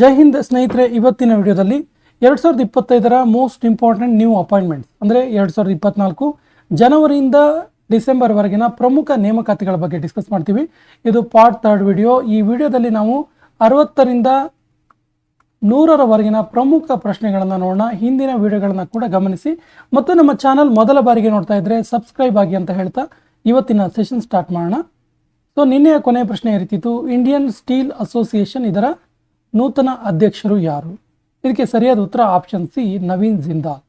ಜೈ ಹಿಂದ್ ಸ್ನೇಹಿತರೆ, ಇವತ್ತಿನ ವಿಡಿಯೋದಲ್ಲಿ ಎರಡು ಸಾವಿರದ ಇಪ್ಪತ್ತೈದರ ಮೋಸ್ಟ್ ಇಂಪಾರ್ಟೆಂಟ್ ನ್ಯೂ ಅಪಾಯಿಂಟ್ಮೆಂಟ್ಸ್ ಅಂದರೆ ಎರಡು ಸಾವಿರದ ಇಪ್ಪತ್ನಾಲ್ಕು ಜನವರಿಯಿಂದ ಡಿಸೆಂಬರ್ವರೆಗಿನ ಪ್ರಮುಖ ನೇಮಕಾತಿಗಳ ಬಗ್ಗೆ ಡಿಸ್ಕಸ್ ಮಾಡ್ತೀವಿ. ಇದು ಪಾರ್ಟ್ ಥರ್ಡ್ ವಿಡಿಯೋ ಈ ವಿಡಿಯೋದಲ್ಲಿ ನಾವು ಅರವತ್ತರಿಂದ ನೂರರವರೆಗಿನ ಪ್ರಮುಖ ಪ್ರಶ್ನೆಗಳನ್ನು ನೋಡೋಣ. ಹಿಂದಿನ ವಿಡಿಯೋಗಳನ್ನು ಕೂಡ ಗಮನಿಸಿ. ಮತ್ತು ನಮ್ಮ ಚಾನಲ್ ಮೊದಲ ಬಾರಿಗೆ ನೋಡ್ತಾ ಇದ್ರೆ ಸಬ್ಸ್ಕ್ರೈಬ್ ಆಗಿ ಅಂತ ಹೇಳ್ತಾ ಇವತ್ತಿನ ಸೆಷನ್ ಸ್ಟಾರ್ಟ್ ಮಾಡೋಣ. ಸೊ ನಿನ್ನೆಯ ಕೊನೆಯ ಪ್ರಶ್ನೆ ಇರ್ತಿತ್ತು ಇಂಡಿಯನ್ ಸ್ಟೀಲ್ ಅಸೋಸಿಯೇಷನ್ ಇದರ ನೂತನ ಅಧ್ಯಕ್ಷರು ಯಾರು? ಇದಕ್ಕೆ ಸರಿಯಾದ ಉತ್ತರ ಆಪ್ಷನ್ ಸಿ, ನವೀನ್ ಜಿಂದಾಲ್.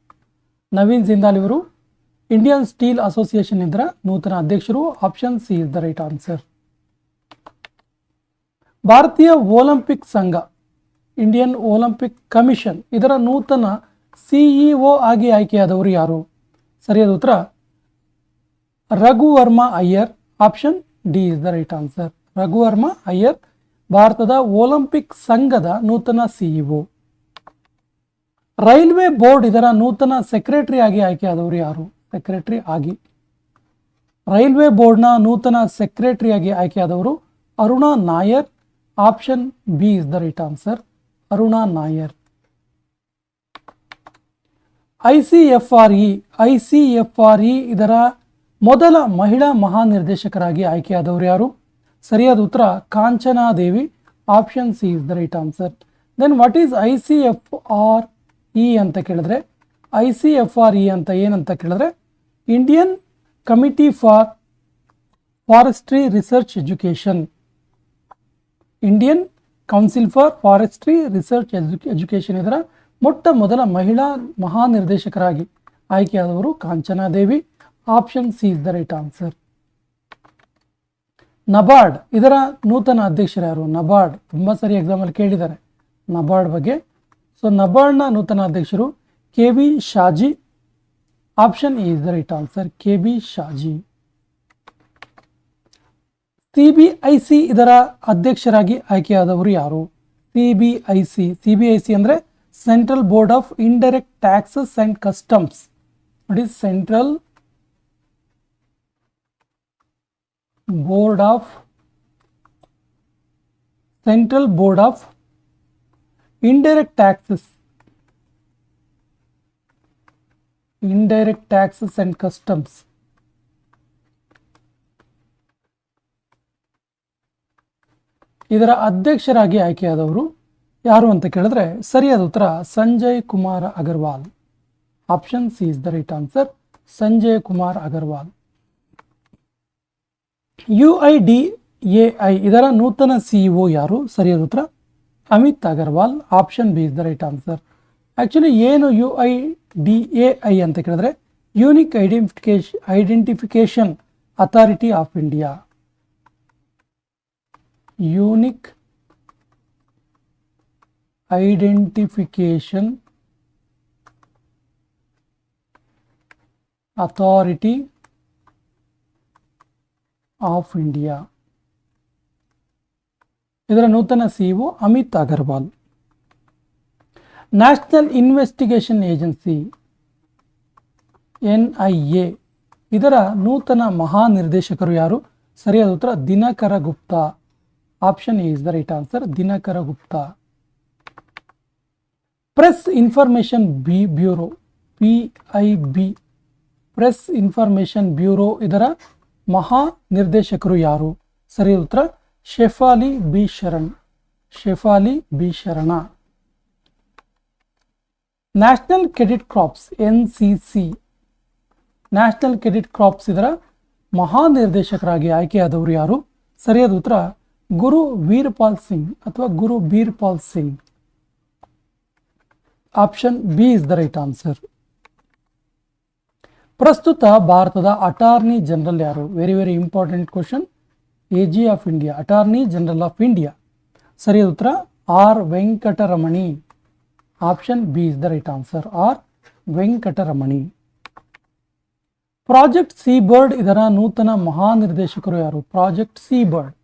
ನವೀನ್ ಜಿಂದಾಲ್ ಇವರು ಇಂಡಿಯನ್ ಸ್ಟೀಲ್ ಅಸೋಸಿಯೇಷನ್ ಇದರ ನೂತನ ಅಧ್ಯಕ್ಷರು. Option C is the right answer. ಭಾರತೀಯ ಒಲಿಂಪಿಕ್ ಸಂಘ, ಇಂಡಿಯನ್ ಒಲಿಂಪಿಕ್ ಕಮಿಷನ್ ಇದರ ನೂತನ ಸಿಇಒ ಆಗಿ ಆಯ್ಕೆಯಾದವರು ಯಾರು? ಸರಿಯಾದ ಉತ್ತರ Raghuvarma Iyer. Option D is the right answer. Raghuvarma Iyer ಭಾರತದ ಒಲಿಂಪಿಕ್ ಸಂಘದ ನೂತನ ಸಿಇಒ. ರೈಲ್ವೆ ಬೋರ್ಡ್ ಇದರ ನೂತನ ಸೆಕ್ರೆಟರಿ ಆಗಿ ಆಯ್ಕೆಯಾದವರು ಯಾರು? ಸೆಕ್ರೆಟರಿ ಆಗಿ. ರೈಲ್ವೆ ಬೋರ್ಡ್ನ ನೂತನ ಸೆಕ್ರೆಟರಿಯಾಗಿ ಆಯ್ಕೆಯಾದವರು Aruna Nair, option B is the right answer, Aruna Nair. I C F R E, I C F R E ಇದರ ಮೊದಲ ಮಹಿಳಾ ಮಹಾನಿರ್ದೇಶಕರಾಗಿ ಆಯ್ಕೆಯಾದವರು ಯಾರು? ಸರಿಯಾದ ಉತ್ತರ Kanchanadevi option C is the right answer then what is I C F R E ಅಂತ ಕೇಳಿದ್ರೆ I C F R E ಅಂತ ಏನಂತ ಕೇಳಿದ್ರೆ Indian committee for forestry research education Indian council for forestry research education ಇದರ ಮೊಟ್ಟ ಮೊದಲ ಮಹಿಳಾ ಮಹಾನಿರ್ದೇಶಕರಾಗಿ ಆಯ್ಕೆಯಾದವರು Kanchanadevi. Option C is the right answer NABARD, ಇದರ ನೂತನ ಅಧ್ಯಕ್ಷರು ಯಾರು? ನಬಾರ್ಡ್. ತುಂಬ ಸರಿ ಎಕ್ಸಾಮಲ್ಲಿ ಕೇಳಿದ್ದಾರೆ. ನಬಾರ್ಡ್ ಬಗ್ಗೆ. ಸೊ ನಬಾರ್ಡ್ನ ನೂತನ ಅಧ್ಯಕ್ಷರು K B Shaji. Option is the right answer K B Shaji. C B I C ಇದರ ಅಧ್ಯಕ್ಷರಾಗಿ ಆಯ್ಕೆಯಾದವರು ಯಾರು? C B I C. C B I C ಅಂದರೆ central board of indirect taxes and customs ನೋಡಿ central board of central board of Indirect taxes indirect taxes and customs ಇದರ ಅಧ್ಯಕ್ಷರಾಗಿ ಆಯ್ಕೆಯಾದವರು ಯಾರು ಅಂತ ಕೇಳಿದ್ರೆ ಸರಿಯಾದ ಉತ್ತರ Sanjay Kumar Agarwal. Option C is the right answer Sanjay Kumar Agarwal. U I D A I ಇದರ ನೂತನ ಸಿಇಒ ಯಾರು? ಸರಿಯಾದ ಉತ್ತರ, Amit Agarwal. Option B is the right answer actually ಏನು U I D A I ಅಂತ ಕೇಳಿದ್ರೆ unique identification identification authority of India unique identification authority of India ಇದರ ನೂತನ CEO Amit Agarwal. National investigation agency N I A ಇದರ ನೂತನ ಮಹಾನಿರ್ದೇಶಕರು ಯಾರು? ಸರಿಯಾದ ಉತ್ತರ, Dinakar Gupta. Option is the right answer Dinakar Gupta. Press information B bureau P I B press information bureau ಇದರ ಮಹಾ ನಿರ್ದೇಶಕರು ಯಾರು? ಸರಿಯಾದ ಉತ್ತರ. Shefali B Sharan. Shefali B Sharan. National credit crops, N C C. National credit crops ಇದರ ಮಹಾನಿರ್ದೇಶಕರಾಗಿ ಆಯ್ಕೆಯಾದವರು ಯಾರು? ಸರಿಯಾದ ಉತ್ತರ. ಗುರು ವೀರ್ಪಾಲ್ ಸಿಂಗ್ ಅಥವಾ Guru Birpal Singh. Option B is the right answer. ಪ್ರಸ್ತುತ ಭಾರತದ ಅಟಾರ್ನಿ ಜನರಲ್ ಯಾರು? Very very important question A G of India attorney general of India ಸರಿಯಾದ ಉತ್ತರ. R Venkataramani option B is the right answer R Venkataramani project sea bird ಇದರ ನೂತನ ಮಹಾನಿರ್ದೇಶಕರು ಯಾರು? Project sea bird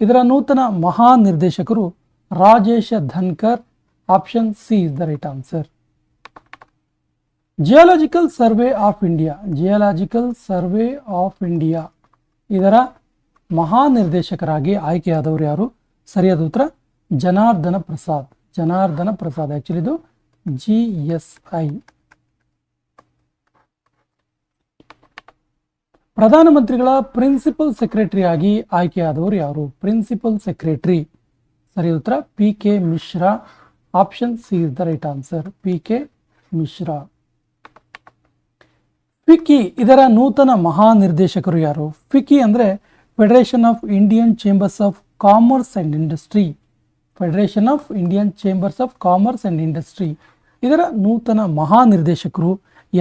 ಇದರ ನೂತನ ಮಹಾನಿರ್ದೇಶಕರು Rajesh Dhankar. Option C is the right answer geological survey of India geological survey of India ಇದರ ಮಹಾನಿರ್ದೇಶಕರಾಗಿ ಆಯ್ಕೆಯಾದವರು ಯಾರು? ಸರಿಯಾದ ಉತ್ತರ, ಜನಾರ್ದನ ಪ್ರಸಾದ್. ಜನಾರ್ದನ ಪ್ರಸಾದ್. ಆಕ್ಚುಲಿ ಇದು ಜಿ ಎಸ್ ಐ ಪ್ರಧಾನಮಂತ್ರಿಗಳ ಪ್ರಿನ್ಸಿಪಲ್ ಸೆಕ್ರೆಟರಿ ಆಗಿ ಆಯ್ಕೆಯಾದವರು ಯಾರು? ಪ್ರಿನ್ಸಿಪಲ್ ಸೆಕ್ರೆಟರಿ ಸರಿ ಉತ್ತರ P K Mishra option C is the right answer P K Mishra FICCI ಇದರ ನೂತನ ಮಹಾನಿರ್ದೇಶಕರು ಯಾರು? ಫಿಕ್ಕಿ ಅಂದರೆ federation of Indian chambers of commerce and industry federation of Indian chambers of commerce and industry ಇದರ ನೂತನ ಮಹಾನಿರ್ದೇಶಕರು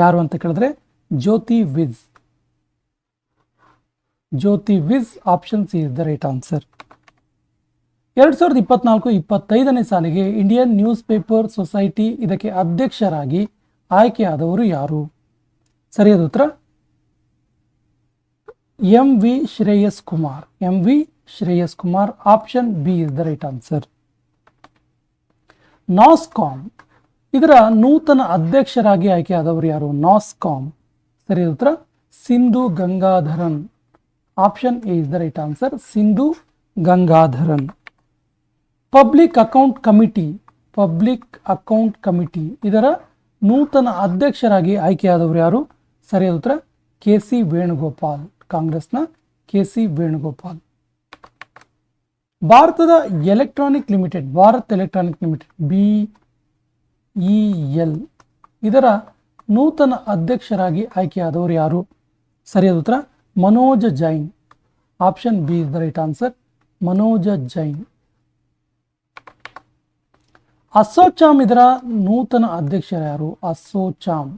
ಯಾರು ಅಂತ ಕೇಳಿದ್ರೆ Jyoti Vij. Jyoti Vij option C is the right answer ಎರಡು ಸಾವಿರದ ಇಪ್ಪತ್ನಾಲ್ಕು, ಇಪ್ಪತ್ತೈದನೇ ಸಾಲಿಗೆ ಇಂಡಿಯನ್ ನ್ಯೂಸ್ ಪೇಪರ್ ಸೊಸೈಟಿ ಇದಕ್ಕೆ ಅಧ್ಯಕ್ಷರಾಗಿ ಆಯ್ಕೆಯಾದವರು ಯಾರು? ಸರಿಯಾದ ಉತ್ತರ? M V Shreyas Kumar. M V Shreyas Kumar option B is the right answer NASSCOM ಇದರ ನೂತನ ಅಧ್ಯಕ್ಷರಾಗಿ ಆಯ್ಕೆಯಾದವರು ಯಾರು? ನಾಸ್ಕಾಮ್ ಸರಿಯಾದ ಉತ್ತರ? Sindhu Gangadharan. Option A is the right answer Sindhu Gangadharan. Public account committee public account committee ಇದರ ನೂತನ ಅಧ್ಯಕ್ಷರಾಗಿ ಆಯ್ಕೆಯಾದವರು ಯಾರು? ಸರಿಯಾದ ಉತ್ತರ? ಕೆ ಸಿ ವೇಣುಗೋಪಾಲ್, ಕಾಂಗ್ರೆಸ್ನ ಕೆ ಸಿ ವೇಣುಗೋಪಾಲ್. ಭಾರತದ electronic limited, Bharat electronic limited, B E L. ಇದರ ನೂತನ ಅಧ್ಯಕ್ಷರಾಗಿ ಆಯ್ಕೆಯಾದವರು ಯಾರು? ಸರಿಯಾದ ಉತ್ತರ? Manoj Jain. Option B is the right answer, Manoj Jain. ASSOCHAM ಇದರ ನೂತನ ಅಧ್ಯಕ್ಷರು ಯಾರು? ಅಸೋಚಾಮ್.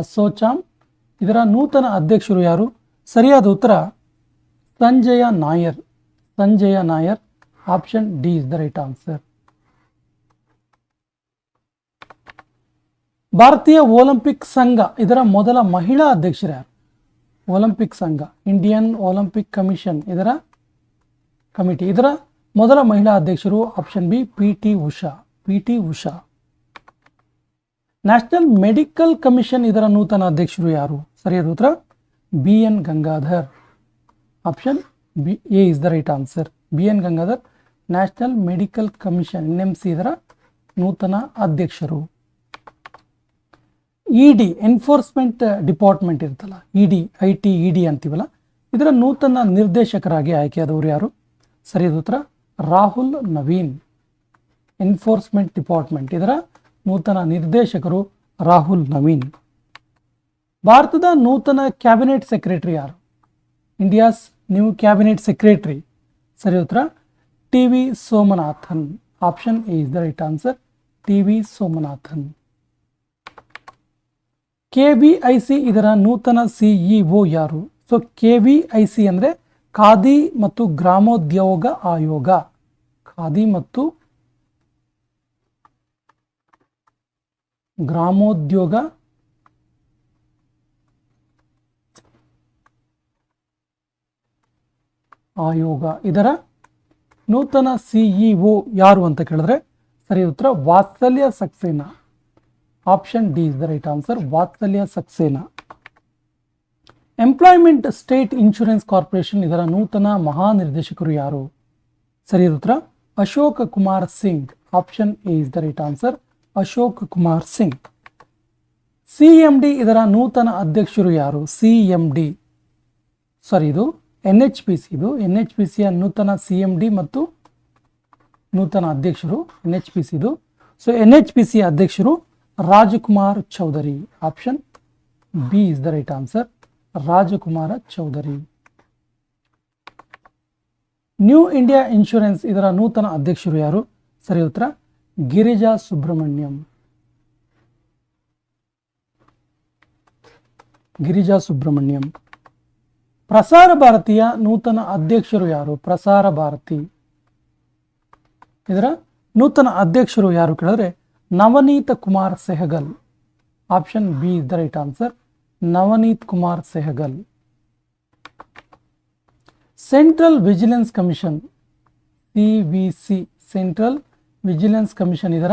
ಅಸೋಚಾಮ್ ಇದರ ನೂತನ ಅಧ್ಯಕ್ಷರು ಯಾರು? ಸರಿಯಾದ ಉತ್ತರ, Sanjay Nair. Sanjay Nair option D is the right answer ಭಾರತೀಯ ಒಲಿಂಪಿಕ್ ಸಂಘ, ಇದರ ಮೊದಲ ಮಹಿಳಾ ಅಧ್ಯಕ್ಷರು ಯಾರು? ಒಲಿಂಪಿಕ್ ಸಂಘ, ಇಂಡಿಯನ್ ಒಲಿಂಪಿಕ್ ಕಮಿಷನ್, ಇದರ ಕಮಿಟಿ. ಇದರ ಮೊದಲ ಮಹಿಳಾ ಅಧ್ಯಕ್ಷರು option B P T Usha P T Usha national medical commission ಇದರ ನೂತನ ಅಧ್ಯಕ್ಷರು ಯಾರು? ಸರಿಯಾದ ಉತ್ತರ B N Gangadhar option B A is the right answer B N Gangadhar national medical commission N M C ಇದರ ನೂತನ ಅಧ್ಯಕ್ಷರು. ಇ ಡಿ ಎನ್ಫೋರ್ಸ್ಮೆಂಟ್ ಡಿಪಾರ್ಟ್ಮೆಂಟ್ ಇರುತ್ತಲ್ಲ E D I T E D ಅಂತೀವಲ್ಲ, ಇದರ ನೂತನ ನಿರ್ದೇಶಕರಾಗಿ ಆಯ್ಕೆಯಾದವರು ಯಾರು? ಸರಿಯಾದ ಉತ್ತರ ರಾಹುಲ್ ನವೀನ್ ಎನ್ಫೋರ್ಸ್ಮೆಂಟ್ ಡಿಪಾರ್ಟ್ಮೆಂಟ್ ಇದರ ನೂತನ ನಿರ್ದೇಶಕರು ರಾಹುಲ್ ನವೀನ್. ಭಾರತದ ನೂತನ ಕ್ಯಾಬಿನೆಟ್ ಸೆಕ್ರೆಟರಿ ಯಾರು? India's new cabinet secretary. ಸರಿ ಉತ್ತರ, T V Somanathan. Option A is the right answer, T V Somanathan. K V I C ಇದರ ನೂತನ ಸಿಇಒ ಯಾರು? So K V I C ಅಂದರೆ ಖಾದಿ ಮತ್ತು ಗ್ರಾಮೋದ್ಯೋಗ ಆಯೋಗ. ಖಾದಿ ಮತ್ತು ಗ್ರಾಮೋದ್ಯೋಗ ಆಯೋಗ. ಇದರ ನೂತನ ಸಿಇಒ ಯಾರು ಅಂತ ಕೇಳಿದ್ರೆ ಸರಿ ಉತ್ತರ, Vatsalya Saxena. Option D is the right answer Vatsalya Saxena. Employment state insurance corporation ಇದರ ನೂತನ ಮಹಾನಿರ್ದೇಶಕರು ಯಾರು? ಸರಿ ಉತ್ತರ, Ashok Kumar Singh. Option A is the right answer Ashok Kumar Singh. C M D ಇದರ ನೂತನ ಅಧ್ಯಕ್ಷರು ಯಾರು? C M D. ಸಾರಿ, ಇದು ಎನ್ ಎಚ್ ಪಿ ಸಿ, ಇದು ಎನ್ ಎಚ್ ಪಿ ಸಿಯ ನೂತನ ಸಿ ಎಂ ಡಿ ಮತ್ತು ನೂತನ ಅಧ್ಯಕ್ಷರು ಎನ್ ಎಚ್ ಪಿ ಸಿದು so N H P C ಅಧ್ಯಕ್ಷರು Rajkumar Chaudhary. Option B is the right answer Rajkumar Chaudhary. New India insurance ಇದರ ನೂತನ ಅಧ್ಯಕ್ಷರು ಯಾರು? ಸರಿ, ಉತ್ತರ ಗಿರಿಜಾ ಸುಬ್ರಹ್ಮಣ್ಯಂ. ಗಿರಿಜಾ ಸುಬ್ರಹ್ಮಣ್ಯಂ. ಪ್ರಸಾರ ಭಾರತೀಯ ನೂತನ ಅಧ್ಯಕ್ಷರು ಯಾರು? ಪ್ರಸಾರ ಭಾರತಿ. ಇದರ ನೂತನ ಅಧ್ಯಕ್ಷರು ಯಾರು ಕೇಳಿದ್ರೆ Navneet Kumar Sehgal. Option B is the right answer Navneet Kumar Sehgal. Central vigilance commission C C central vigilance commission ಇದರ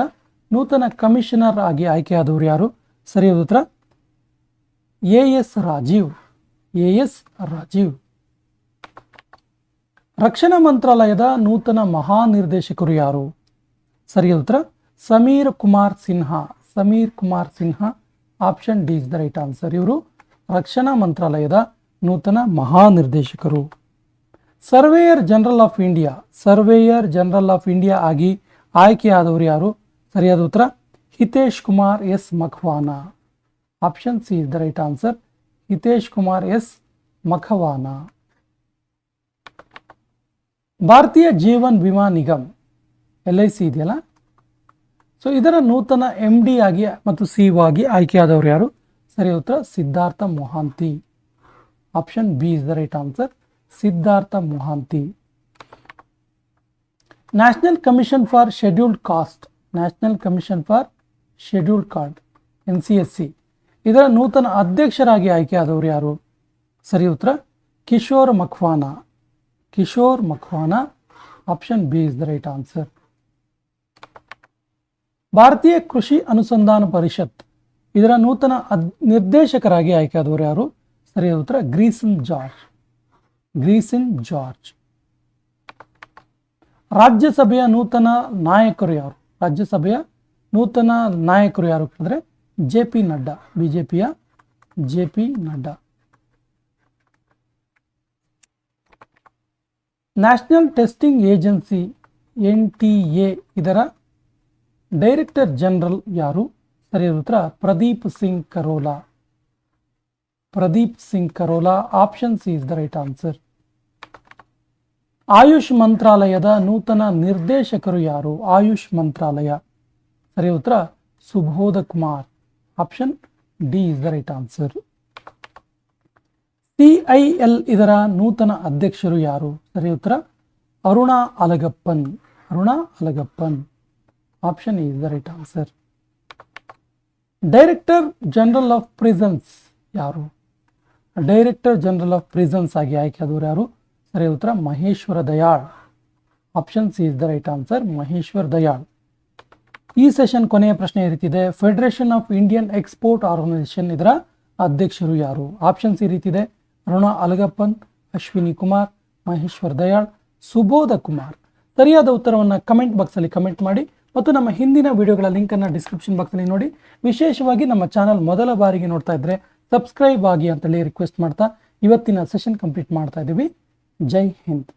ನೂತನ ಕಮಿಷನರ್ ಆಗಿ ಆಯ್ಕೆಯಾದವರು ಯಾರು? ಸರಿಯಾದ ಉತ್ತರ. A S Rajeev. A S Rajeev. ರಕ್ಷಣಾ ಮಂತ್ರಾಲಯದ ನೂತನ ಮಹಾನಿರ್ದೇಶಕರು ಯಾರು? ಸರಿಯಾದ ಉತ್ತರ. Sameer Kumar Sinha. Sameer Kumar Sinha, option D is the right answer. ಇವರು ರಕ್ಷಣಾ ಮಂತ್ರಾಲಯದ ನೂತನ ಮಹಾನಿರ್ದೇಶಕರು. Surveyor general of India. Surveyor general of India ಆಗಿ ಆಯ್ಕೆಯಾದವರು ಯಾರು? ಸರಿಯಾದ ಉತ್ತರ, Hitesh Kumar S Makwana. Option C is the right answer Hitesh Kumar S Makwana. Bharatiya Jeevan Bima Nigam L I C ಇದೆಯಲ್ಲ? ಸೊ ಇದರ ನೂತನ ಎಂ ಡಿ ಆಗಿ ಮತ್ತು ಸಿ ಆಗಿ ಆಯ್ಕೆಯಾದವರು ಯಾರು? ಸರಿ ಉತ್ತರ, Siddhartha Mohanty. Option B is the right answer Siddhartha Mohanty. National commission for scheduled caste national commission for scheduled caste N C S C ಇದರ ನೂತನ ಅಧ್ಯಕ್ಷರಾಗಿ ಆಯ್ಕೆಯಾದವರು ಯಾರು? ಸರಿ ಉತ್ತರ, Kishore Makwana Kishore Makwana option B is the right answer Bharatiya Krishi Anusandhan ಪರಿಷತ್. ಇದರ ನೂತನ ಅದ್, ನಿರ್ದೇಶಕರಾಗಿ ಆಯ್ಕೆಯಾದವರು ಯಾರು? ಸರಿಯಾದ ಉತ್ತರ, ಗ್ರೀಸನ್ ಜಾರ್ಜ್. ಗ್ರೀಸಿನ್ ಜಾರ್ಜ್. ರಾಜ್ಯಸಭೆಯ ನೂತನ ನಾಯಕರು ಯಾರು? ರಾಜ್ಯಸಭೆಯ ನೂತನ ನಾಯಕರು ಯಾರು ಅಂದರೆ ಜೆ ಪಿ ನಡ್ಡಾ, ಬಿಜೆಪಿಯ J P Nadda. National testing agency N T A ಇದರ ಡೈರೆಕ್ಟರ್ ಜನರಲ್ ಯಾರು? ಸರಿಯಾದ ಉತ್ತರ, Pradeep Singh Kharola. Pradeep Singh Kharola, option C is the right answer. AYUSH ಮಂತ್ರಾಲಯದ ನೂತನ ನಿರ್ದೇಶಕರು ಯಾರು? ಆಯುಷ್ ಮಂತ್ರಾಲಯ. ಸರಿ, ಉತ್ತರ Subodh Kumar. Option D is the right answer. CIL ಇದರ ನೂತನ ಅಧ್ಯಕ್ಷರು ಯಾರು? ಸರಿ, ಉತ್ತರ Aruna Alagappan. Aruna Alagappan. Option is the right answer. Director general of prisons ಯಾರು? ಡೈರೆಕ್ಟರ್ ಜನರಲ್ ಆಫ್ ಪ್ರಿಸನ್ಸ್ ಆಗಿ ಆಯ್ಕೆ ಆದವರು ಯಾರು? ಸರಿ, ಉತ್ತರ Maheshwar Dayal. Option C is the right answer Maheshwar Dayal. ಈ ಸೆಷನ್ ಕೊನೆಯ ಪ್ರಶ್ನೆ ಈ federation of Indian export organisation ಇದರ ಅಧ್ಯಕ್ಷರು ಯಾರು? ಆಪ್ಷನ್ಸ್ ಈ ರೀತಿದೆ. ಅರುಣ ಅಲಗಪ್ಪನ್, ಅಶ್ವಿನಿ ಕುಮಾರ್, ಮಹೇಶ್ವರ್ ದಯಾಳ್, ಸುಬೋಧ ಕುಮಾರ್. ಸರಿಯಾದ ಉತ್ತರವನ್ನು ಕಮೆಂಟ್ ಬಾಕ್ಸಲ್ಲಿ ಕಮೆಂಟ್ ಮಾಡಿ ಮತ್ತು ನಮ್ಮ ಹಿಂದಿನ ವಿಡಿಯೋಗಳ ಲಿಂಕನ್ನು ಡಿಸ್ಕ್ರಿಪ್ಷನ್ ಬಾಕ್ಸಲ್ಲಿ ನೋಡಿ. ವಿಶೇಷವಾಗಿ ನಮ್ಮ ಚಾನಲ್ ಮೊದಲ ಬಾರಿಗೆ ನೋಡ್ತಾ ಇದ್ದರೆ ಸಬ್ಸ್ಕ್ರೈಬ್ ಆಗಿ ಅಂತೇಳಿ ರಿಕ್ವೆಸ್ಟ್ ಮಾಡ್ತಾ ಇವತ್ತಿನ ಸೆಷನ್ ಕಂಪ್ಲೀಟ್ ಮಾಡ್ತಾ ಇದ್ದೀವಿ ಜೈ ಹಿಂದ್